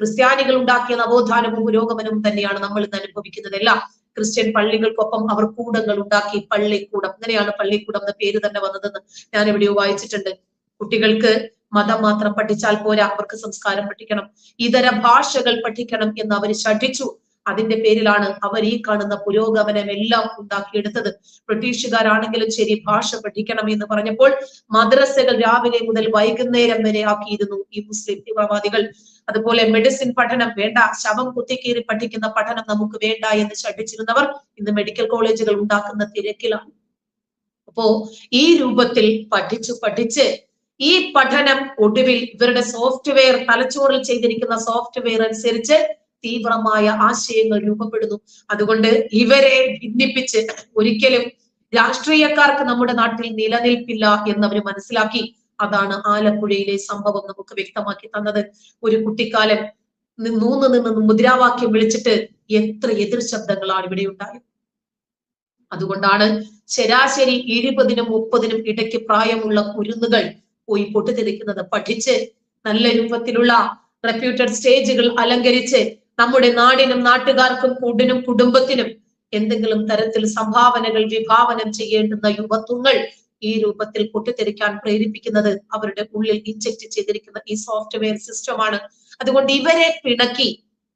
ക്രിസ്ത്യാനികൾ ഉണ്ടാക്കിയ നവോത്ഥാനവും പുരോഗമനവും തന്നെയാണ് നമ്മൾ ഇന്ന് അനുഭവിക്കുന്നതെല്ലാം. ക്രിസ്ത്യൻ പള്ളികൾക്കൊപ്പം അവർ കൂടങ്ങൾ ഉണ്ടാക്കി പള്ളിക്കൂടം. അങ്ങനെയാണ് പള്ളിക്കൂടം എന്ന പേര് തന്നെ വന്നതെന്ന് ഞാൻ എവിടെയോ വായിച്ചിട്ടുണ്ട്. കുട്ടികൾക്ക് മതം മാത്രം പഠിച്ചാൽ പോരാ. അവർക്ക് സംസ്കാരം പഠിക്കണം. ഇതര ഭാഷകൾ പഠിക്കണം എന്ന് അവർ ശഠിച്ചു. അതിന്റെ പേരിലാണ് അവർ ഈ കാണുന്ന പുരോഗമനം എല്ലാം ഉണ്ടാക്കിയെടുത്തത്. ബ്രിട്ടീഷുകാരാണെങ്കിലും ശരി ഭാഷ പഠിക്കണം എന്ന് പറഞ്ഞപ്പോൾ മദ്രസകൾ രാവിലെ മുതൽ വൈകുന്നേരം വരെ ആക്കിയിരുന്നു ഈ മുസ്ലിം തീവ്രവാദികൾ അതുപോലെ മെഡിസിൻ പഠനം വേണ്ട ശവം കുത്തിക്കീറി പഠിക്കുന്ന പഠനം നമുക്ക് വേണ്ട എന്ന് ശഠിച്ചിരുന്നവർ ഇന്ന് മെഡിക്കൽ കോളേജുകൾ ഉണ്ടാക്കുന്ന തിരക്കിലാണ്. അപ്പോ ഈ രൂപത്തിൽ പഠിച്ചു പഠിച്ച് ഈ പഠനം ഒടുവിൽ ഇവരുടെ സോഫ്റ്റ്വെയർ തലച്ചോറിൽ ചെയ്തിരിക്കുന്ന സോഫ്റ്റ്വെയർ അനുസരിച്ച് തീവ്രമായ ആശയങ്ങൾ രൂപപ്പെടുന്നു. അതുകൊണ്ട് ഇവരെ ഭിന്നിപ്പിച്ച് ഒരിക്കലും രാഷ്ട്രീയക്കാർക്ക് നമ്മുടെ നാട്ടിൽ നിലനിൽപ്പില്ല എന്നവർ മനസ്സിലാക്കി അതാണ് ആലപ്പുഴയിലെ സംഭവം നമുക്ക് വ്യക്തമാക്കി തന്നത്. ഒരു കുട്ടിക്കാലം നൂന്ന് നിന്ന് മുദ്രാവാക്യം വിളിച്ചിട്ട് എത്ര എതിർ ശബ്ദങ്ങളാണ് ഇവിടെ ഉണ്ടായത്. അതുകൊണ്ടാണ് ശരാശരി ഇരുപതിനും മുപ്പതിനും ഇടയ്ക്ക് പ്രായമുള്ള കുരുന്നുകൾ പോയി പൊട്ടിത്തെറിക്കുന്നത്. പഠിച്ച് നല്ല രൂപത്തിലുള്ള റെപ്യൂട്ടഡ് സ്റ്റേജുകൾ അലങ്കരിച്ച് നമ്മുടെ നാടിനും നാട്ടുകാർക്കും കൂടിനും കുടുംബത്തിനും എന്തെങ്കിലും തരത്തിൽ സംഭാവനകൾ വിഭാവനം ചെയ്യേണ്ടുന്ന യുവത്വങ്ങൾ ഈ രൂപത്തിൽ പൊട്ടിത്തെറിക്കാൻ പ്രേരിപ്പിക്കുന്നത് അവരുടെ ഉള്ളിൽ ഇൻജക്ട് ചെയ്തിരിക്കുന്ന ഈ സോഫ്റ്റ്വെയർ സിസ്റ്റമാണ് അതുകൊണ്ട് ഇവരെ പിണക്കി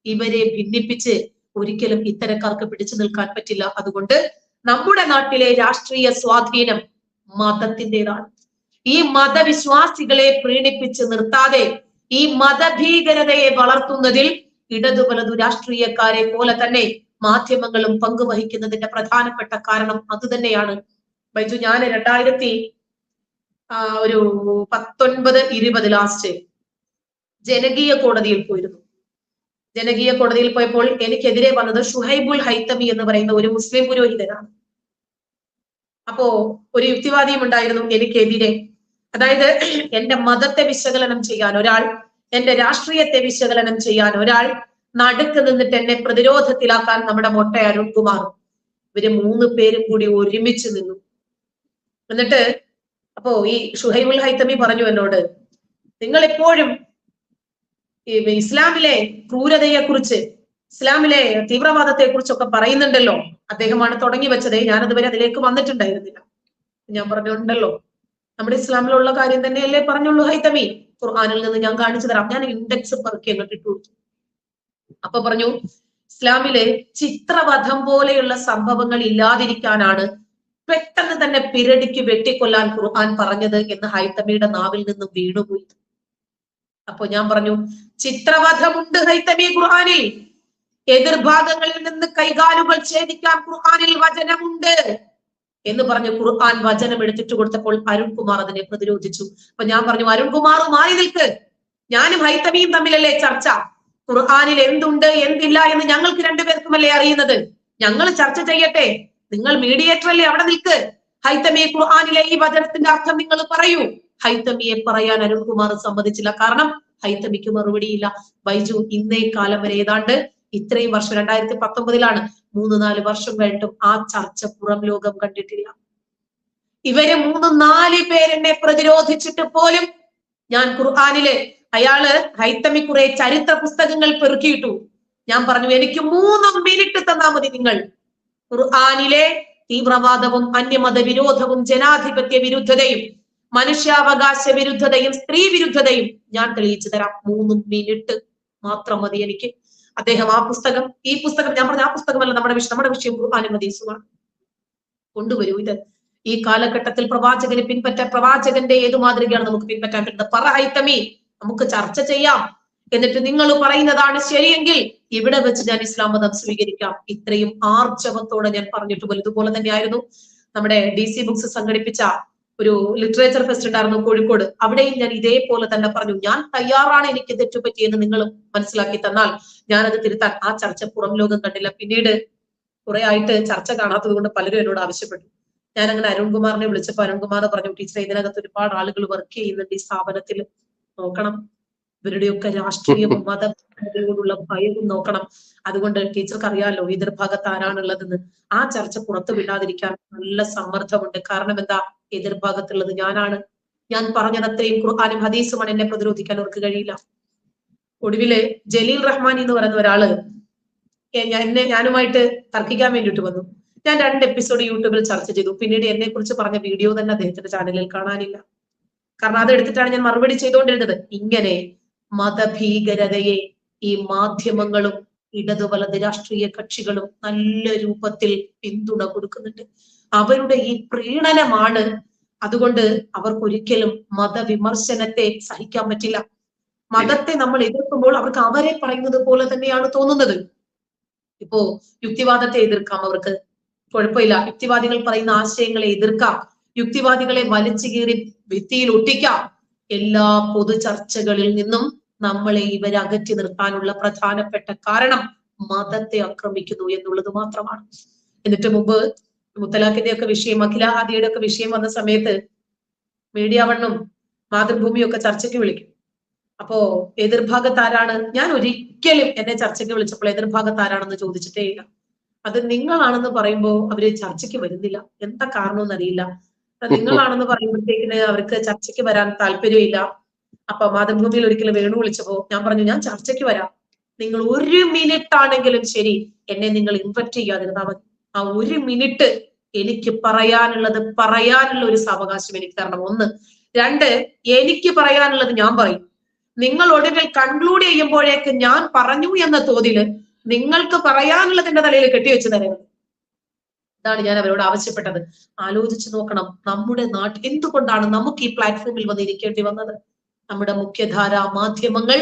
ഇവരെ ഭിന്നിപ്പിച്ച് ഒരിക്കലും ഇത്തരക്കാർക്ക് പിടിച്ചു നിൽക്കാൻ പറ്റില്ല. അതുകൊണ്ട് നമ്മുടെ നാട്ടിലെ രാഷ്ട്രീയ സ്വാധീനം മതത്തിന്റെതാണ്. ഈ മതവിശ്വാസികളെ പ്രീണിപ്പിച്ച് നിർത്താതെ ഈ മതഭീകരതയെ വളർത്തുന്നതിൽ ഇടതു വലതു രാഷ്ട്രീയക്കാരെ പോലെ തന്നെ മാധ്യമങ്ങളും പങ്കുവഹിക്കുന്നതിന്റെ പ്രധാനപ്പെട്ട കാരണം അത് തന്നെയാണ്. ബൈജു ഞാൻ രണ്ടായിരത്തി ഒരു പത്തൊൻപത് ഇരുപത് ലാസ്റ്റ് ജനകീയ കോടതിയിൽ പോയിരുന്നു. ജനകീയ കോടതിയിൽ പോയപ്പോൾ എനിക്കെതിരെ വന്നത് ഷുഹൈബുൽ ഹൈത്തമി എന്ന് പറയുന്ന ഒരു മുസ്ലിം പുരോഹിതനാണ്. അപ്പോ ഒരു യുക്തിവാദിയും ഉണ്ടായിരുന്നു എനിക്കെതിരെ. അതായത് എന്റെ മതത്തെ വിശകലനം ചെയ്യാൻ ഒരാൾ എന്റെ രാഷ്ട്രീയത്തെ വിശകലനം ചെയ്യാൻ ഒരാൾ നടുക്ക് നിന്നിട്ട് എന്നെ പ്രതിരോധത്തിലാക്കാൻ നമ്മുടെ മൊട്ട അരുൺകുമാർ ഇവർ മൂന്ന് പേരും കൂടി ഒരുമിച്ച് നിന്നു. എന്നിട്ട് അപ്പോ ഈ ഷുഹൈബുൽ ഹൈത്തമി പറഞ്ഞു എന്നോട് നിങ്ങൾ എപ്പോഴും ഇസ്ലാമിലെ ക്രൂരതയെ കുറിച്ച് ഇസ്ലാമിലെ തീവ്രവാദത്തെ കുറിച്ചൊക്കെ പറയുന്നുണ്ടല്ലോ. അദ്ദേഹമാണ് തുടങ്ങി വെച്ചത്. ഞാൻ അതുവരെ അതിലേക്ക് വന്നിട്ടുണ്ടായിരുന്നില്ല. ഞാൻ പറഞ്ഞുണ്ടല്ലോ. നമ്മുടെ ഇസ്ലാമിലുള്ള കാര്യം തന്നെയല്ലേ പറഞ്ഞുള്ളൂ ഹൈത്തമി. ഖുർആാനിൽ നിന്ന് ഞാൻ കാണിച്ചു തരാം. ഞാൻ ഇൻഡെക്സ് പെറുക്കി അങ്ങോട്ട് ഇട്ടു കൊടുത്തു. അപ്പൊ പറഞ്ഞു ഇസ്ലാമിലെ ചിത്രവധം പോലെയുള്ള സംഭവങ്ങൾ ഇല്ലാതിരിക്കാനാണ് പെട്ടെന്ന് തന്നെ പിരടിക്ക് വെട്ടിക്കൊല്ലാൻ ഖുർആൻ പറഞ്ഞത് എന്ന് ഹൈത്തമിയുടെ നാവിൽ നിന്ന് വീണുപോയി. അപ്പൊ ഞാൻ പറഞ്ഞു ചിത്രവധമുണ്ട് ഹൈത്തമി ഖുർആനിൽ. എതിർഭാഗങ്ങളിൽ നിന്ന് കൈകാലുകൾ ഛേദിക്കാൻ ഖുർആനിൽ വചനമുണ്ട്. എന്ന് പറഞ്ഞ് ഖുർആൻ വചനം എടുത്തിട്ട് കൊടുത്തപ്പോൾ അരുൺകുമാർ അതിനെ പ്രതിരോധിച്ചു. അപ്പൊ ഞാൻ പറഞ്ഞു അരുൺകുമാർ മാറി നിൽക്ക്. ഞാനും ഹൈത്തമിയും തമ്മിലല്ലേ ചർച്ച? ഖുർആാനിൽ എന്തുണ്ട് എന്തില്ല എന്ന് ഞങ്ങൾക്ക് രണ്ടുപേർക്കുമല്ലേ അറിയുന്നത്? ഞങ്ങൾ ചർച്ച ചെയ്യട്ടെ. നിങ്ങൾ മീഡിയേറ്റർ അല്ലേ അവിടെ നിൽക്ക്. ഹൈത്തമിയെ ഖുർആാനിലെ ഈ വചനത്തിന്റെ അർത്ഥം നിങ്ങൾ പറയൂ. ഹൈത്തമിയെ പറയാൻ അരുൺകുമാർ സമ്മതിച്ചില്ല. കാരണം ഹൈത്തമിക്ക് മറുപടിയില്ല. ബൈജു ഇന്നേ കാലം വരെ ഏതാണ്ട് ഇത്രയും വർഷം രണ്ടായിരത്തി പത്തൊമ്പതിലാണ് മൂന്ന് നാല് വർഷം കഴിഞ്ഞിട്ടും ആ ചർച്ച പുറം ലോകം കണ്ടിട്ടില്ല. ഇവർ മൂന്ന് നാല് പേരെന്നെ പ്രതിരോധിച്ചിട്ട് പോലും ഞാൻ ഖുർആാനിൽ അയാൾ ഹൈത്തമി കുറെ ചരിത്ര പുസ്തകങ്ങൾ പെറുക്കിയിട്ടു. ഞാൻ പറഞ്ഞു എനിക്ക് മൂന്ന് മിനിറ്റ് തന്നാ മതി നിങ്ങൾ. ഖുർആാനിലെ തീവ്രവാദവും അന്യമത വിരോധവും ജനാധിപത്യ വിരുദ്ധതയും മനുഷ്യാവകാശ വിരുദ്ധതയും സ്ത്രീ വിരുദ്ധതയും ഞാൻ തെളിയിച്ചു തരാം. മൂന്ന് മിനിറ്റ് മാത്രം മതി എനിക്ക്. അദ്ദേഹം ആ പുസ്തകം ഈ പുസ്തകം ഞാൻ പറഞ്ഞ ആ പുസ്തകമല്ല നമ്മുടെ വിഷയം. നമ്മുടെ വിഷയം ഖുർആാനും കൊണ്ടുവരൂ. ഇത് ഈ കാലഘട്ടത്തിൽ പ്രവാചകനെ പിൻപറ്റ പ്രവാചകന്റെ ഏതു മാതൃകയാണ് നമുക്ക് പിൻപറ്റാൻ പറ്റുന്നത്? പറ ഹൈത്തമി നമുക്ക് ചർച്ച ചെയ്യാം. എന്നിട്ട് നിങ്ങൾ പറയുന്നതാണ് ശരിയെങ്കിൽ ഇവിടെ വെച്ച് ഞാൻ ഇസ്ലാം മതം സ്വീകരിക്കാം. ഇത്രയും ആർജവത്തോടെ ഞാൻ പറഞ്ഞിട്ട് പോലും ഇതുപോലെ തന്നെയായിരുന്നു നമ്മുടെ ഡി സി ബുക്സ് സംഘടിപ്പിച്ച ഒരു ലിറ്ററേച്ചർ ഫെസ്റ്റ് ഉണ്ടായിരുന്നു കോഴിക്കോട്. അവിടെയും ഞാൻ ഇതേപോലെ തന്നെ പറഞ്ഞു ഞാൻ തയ്യാറാണ് എനിക്ക് തെറ്റുപറ്റിയെന്ന് നിങ്ങൾ മനസ്സിലാക്കി തന്നാൽ ഞാനത് തിരുത്താൻ ആ ചർച്ച പുറം ലോകം കണ്ടില്ല. പിന്നീട് കുറെ ആയിട്ട് ചർച്ച കാണാത്തത് കൊണ്ട് പലരും എന്നോട് ആവശ്യപ്പെട്ടു. ഞാൻ അങ്ങനെ അരുൺകുമാറിനെ വിളിച്ചപ്പോ അരുൺകുമാർ പറഞ്ഞു ടീച്ചറെ ഇതിനകത്ത് ഒരുപാട് ആളുകൾ വർക്ക് ചെയ്യുന്നുണ്ട് ഈ സ്ഥാപനത്തിൽ. നോക്കണം. ഇവരുടെയൊക്കെ രാഷ്ട്രീയവും മതയോടുള്ള ഭയവും നോക്കണം. അതുകൊണ്ട് ടീച്ചർക്ക് അറിയാലോ എതിർഭാഗത്ത് ആരാണുള്ളതെന്ന്. ആ ചർച്ച പുറത്തു വിടാതിരിക്കാൻ നല്ല സമ്മർദ്ദമുണ്ട്. കാരണം എന്താ? എതിർഭാഗത്തുള്ളത് ഞാനാണ്. ഞാൻ പറഞ്ഞത് അത്രയും ഖുർആാനും ഹദീസുമാണ് എന്നെ പ്രതിരോധിക്കാൻ അവർക്ക് കഴിയില്ല. ഒടുവിൽ ജലീൽ റഹ്മാൻ എന്ന് പറയുന്ന ഒരാൾ എന്നെ ഞാനുമായിട്ട് തർക്കിക്കാൻ വേണ്ടിയിട്ട് വന്നു. ഞാൻ രണ്ട് എപ്പിസോഡ് യൂട്യൂബിൽ ചർച്ച ചെയ്തു. പിന്നീട് എന്നെ കുറിച്ച് പറഞ്ഞ വീഡിയോ തന്നെ അദ്ദേഹത്തിന്റെ ചാനലിൽ കാണാനില്ല. കാരണം അത് എടുത്തിട്ടാണ് ഞാൻ മറുപടി ചെയ്തുകൊണ്ടിരുന്നത്. ഇങ്ങനെ മതഭീകരതയെ ഈ മാധ്യമങ്ങളും ഇടതു വലത് രാഷ്ട്രീയ കക്ഷികളും നല്ല രൂപത്തിൽ പിന്തുണ കൊടുക്കുന്നുണ്ട്. അവരുടെ ഈ പ്രീണനമാണ്. അതുകൊണ്ട് അവർക്കൊരിക്കലും മതവിമർശനത്തെ സഹിക്കാൻ പറ്റില്ല. മതത്തെ നമ്മൾ എതിർക്കുമ്പോൾ അവർക്ക് അവരെ പറയുന്നത് പോലെ തന്നെയാണ് തോന്നുന്നത്. ഇപ്പോ യുക്തിവാദത്തെ എതിർക്കാം അവർക്ക്. കുഴപ്പമില്ല. യുക്തിവാദികൾ പറയുന്ന ആശയങ്ങളെ എതിർക്കാം. യുക്തിവാദികളെ വലിച്ചു കീറി ഭിത്തിയിൽ ഒട്ടിക്കാം. എല്ലാ പൊതു ചർച്ചകളിൽ നിന്നും നമ്മളെ ഇവരെ അകറ്റി നിർത്താനുള്ള പ്രധാനപ്പെട്ട കാരണം മതത്തെ ആക്രമിക്കുന്നു എന്നുള്ളത് മാത്രമാണ്. എന്നിട്ട് മുമ്പ് മുത്തലാഖിന്റെ ഒക്കെ വിഷയം അഖില ഹാദിയുടെ ഒക്കെ വിഷയം വന്ന സമയത്ത് മീഡിയ വണ്ണും മാതൃഭൂമിയും ഒക്കെ ചർച്ചയ്ക്ക് വിളിക്കും. അപ്പോ എതിർഭാഗത്ത് ആരാണ് ഞാൻ ഒരിക്കലും എന്നെ ചർച്ചയ്ക്ക് വിളിച്ചപ്പോൾ എതിർഭാഗത്ത് ആരാണെന്ന് ചോദിച്ചിട്ടേ ഇല്ല. അത് നിങ്ങളാണെന്ന് പറയുമ്പോൾ അവർ ചർച്ചയ്ക്ക് വരുന്നില്ല. എന്താ കാരണമെന്ന് അറിയില്ല നിങ്ങളാണെന്ന് പറയുമ്പോഴത്തേക്കിന് അവർക്ക് ചർച്ചയ്ക്ക് വരാൻ താല്പര്യമില്ല. അപ്പൊ മാതൃഭൂമിയിൽ ഒരിക്കലും വേണു വിളിച്ചപ്പോ ഞാൻ പറഞ്ഞു ഞാൻ ചർച്ചയ്ക്ക് വരാം. നിങ്ങൾ ഒരു മിനിറ്റ് ആണെങ്കിലും ശരി എന്നെ നിങ്ങൾ ഇൻഫക്റ്റ് ചെയ്യാതിരുന്നാൽ മതി ആ ഒരു മിനിറ്റ് എനിക്ക് പറയാനുള്ളത് പറയാനുള്ള ഒരു സാവകാശം എനിക്ക് തരണം. ഒന്ന്. രണ്ട് എനിക്ക് പറയാനുള്ളത് ഞാൻ പറയും. നിങ്ങൾ ഒടുവിൽ കൺക്ലൂഡ് ചെയ്യുമ്പോഴേക്ക് ഞാൻ പറഞ്ഞു എന്ന തോതിൽ നിങ്ങൾക്ക് പറയാനുള്ളതിന്റെ തലയിൽ കെട്ടിവെച്ച് തരരുത്. ഇതാണ് ഞാൻ അവരോട് ആവശ്യപ്പെട്ടത്. ആലോചിച്ചു നോക്കണം നമ്മുടെ നാട്ടിൽ എന്തുകൊണ്ടാണ് നമുക്ക് ഈ പ്ലാറ്റ്ഫോമിൽ വന്നിരിക്കേണ്ടി വന്നത്? നമ്മുടെ മുഖ്യധാരാ മാധ്യമങ്ങൾ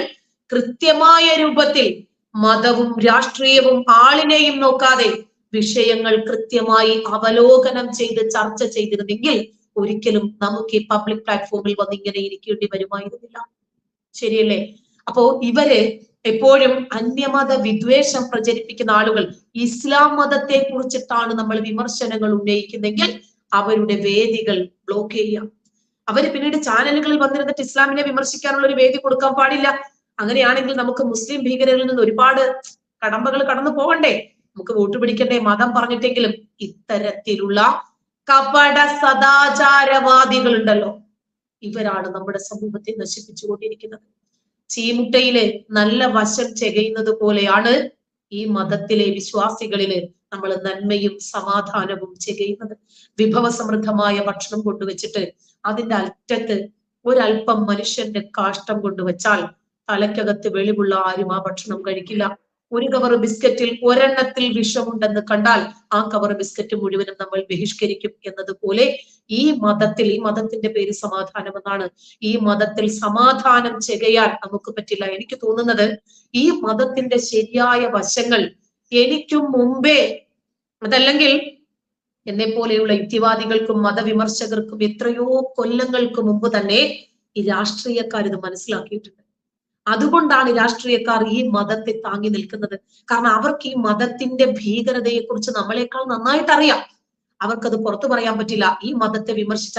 കൃത്യമായ രൂപത്തിൽ മതവും രാഷ്ട്രീയവും ആളിനെയും നോക്കാതെ വിഷയങ്ങൾ കൃത്യമായി അവലോകനം ചെയ്ത് ചർച്ച ചെയ്തിരുന്നെങ്കിൽ ഒരിക്കലും നമുക്ക് ഈ പബ്ലിക് പ്ലാറ്റ്ഫോമിൽ വന്ന് ഇങ്ങനെ ഇരിക്കേണ്ടി വരുമായിരുന്നില്ല. ശരിയല്ലേ? അപ്പോ ഇവർ എപ്പോഴും അന്യമത വിദ്വേഷം പ്രചരിപ്പിക്കുന്ന ആളുകൾ ഇസ്ലാം മതത്തെ കുറിച്ചിട്ടാണ് നമ്മൾ വിമർശനങ്ങൾ ഉന്നയിക്കുന്നെങ്കിൽ അവരുടെ വേദികൾ ബ്ലോക്ക് ചെയ്യാം അവർ പിന്നീട് ചാനലുകളിൽ വന്നിരുന്നിട്ട് ഇസ്ലാമിനെ വിമർശിക്കാനുള്ള ഒരു വേദി കൊടുക്കാൻ പാടില്ല. അങ്ങനെയാണെങ്കിൽ നമുക്ക് മുസ്ലിം ഭീകരരിൽ നിന്ന് ഒരുപാട് കടമ്പകൾ കടന്നു പോകണ്ടേ? നമുക്ക് വോട്ട് പിടിക്കണ്ടേ? മതം പറഞ്ഞിട്ടെങ്കിലും ഇത്തരത്തിലുള്ള കപട സദാചാരവാദികൾ ഉണ്ടല്ലോ ഇവരാണ് നമ്മുടെ സമൂഹത്തെ നശിപ്പിച്ചുകൊണ്ടിരിക്കുന്നത്. ചീമുട്ടയിൽ നല്ല വശം ചെകയുന്നത് പോലെയാണ് ഈ മതത്തിലെ വിശ്വാസികളിൽ നമ്മൾ നന്മയും സമാധാനവും ചെകയുന്നത് വിഭവസമൃദ്ധമായ ഭക്ഷണം കൊണ്ടുവച്ചിട്ട് അതിന്റെ അറ്റത്ത് ഒരല്പം മനുഷ്യന്റെ കാഷ്ടം കൊണ്ടുവച്ചാൽ തലയ്ക്കകത്ത് വെളിവുള്ള ആരും ആ ഭക്ഷണം കഴിക്കില്ല. ഒരു കവർ ബിസ്ക്കറ്റിൽ ഒരെണ്ണത്തിൽ വിഷമുണ്ടെന്ന് കണ്ടാൽ ആ കവർ ബിസ്ക്കറ്റ് മുഴുവനും നമ്മൾ ബഹിഷ്കരിക്കും എന്നതുപോലെ ഈ മതത്തിൽ ഈ മതത്തിന്റെ പേര് സമാധാനം എന്നാണ്. ഈ മതത്തിൽ സമാധാനം ചെകയാൻ നമുക്ക് പറ്റില്ല. എനിക്ക് തോന്നുന്നത് ഈ മതത്തിന്റെ ശരിയായ വശങ്ങൾ എനിക്കും മുമ്പേ അതല്ലെങ്കിൽ എന്നെ പോലെയുള്ള യുക്തിവാദികൾക്കും മതവിമർശകർക്കും എത്രയോ കൊല്ലങ്ങൾക്ക് മുമ്പ് തന്നെ ഈ രാഷ്ട്രീയക്കാർ ഇത് മനസ്സിലാക്കിയിട്ടുണ്ട്. അതുകൊണ്ടാണ് രാഷ്ട്രീയക്കാർ ഈ മതത്തെ താങ്ങി നിൽക്കുന്നത്. കാരണം അവർക്ക് ഈ മതത്തിന്റെ ഭീകരതയെ കുറിച്ച് നമ്മളെക്കാൾ നന്നായിട്ട് അറിയാം അവർക്കത് പുറത്തു പറയാൻ പറ്റില്ല. ഈ മതത്തെ വിമർശിച്ചാൽ